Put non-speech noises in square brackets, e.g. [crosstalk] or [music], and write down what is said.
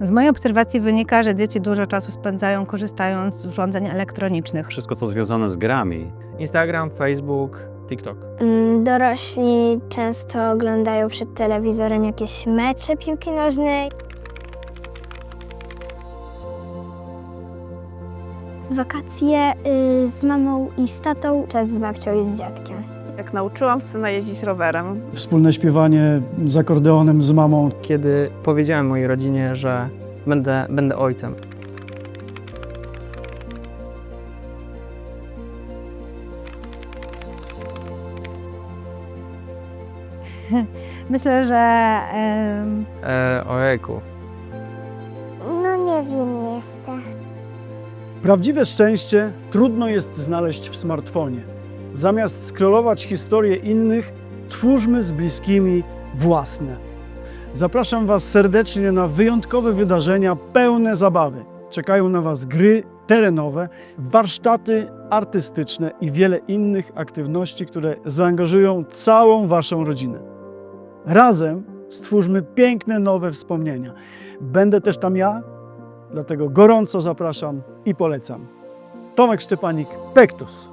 Z mojej obserwacji wynika, że dzieci dużo czasu spędzają korzystając z urządzeń elektronicznych. Wszystko, co związane z grami, Instagram, Facebook, TikTok. Mm, Dorośli często oglądają przed telewizorem jakieś mecze piłki nożnej. Wakacje y, z mamą i z tatą. Czas z babcią i z dziadkiem. Jak nauczyłam syna jeździć rowerem, Wspólne śpiewanie z akordeonem z mamą. Kiedy powiedziałem mojej rodzinie, że będę, będę ojcem. [laughs] Myślę, że em, E, ojejku. No nie wiem jeszcze. Prawdziwe szczęście trudno jest znaleźć w smartfonie. Zamiast scrollować historie innych, twórzmy z bliskimi własne. Zapraszam Was serdecznie na wyjątkowe wydarzenia pełne zabawy. Czekają na Was gry terenowe, warsztaty artystyczne i wiele innych aktywności, które zaangażują całą Waszą rodzinę. Razem stwórzmy piękne nowe wspomnienia. Będę też tam ja, dlatego gorąco zapraszam i polecam. Tomek Szczepanik, Pektus.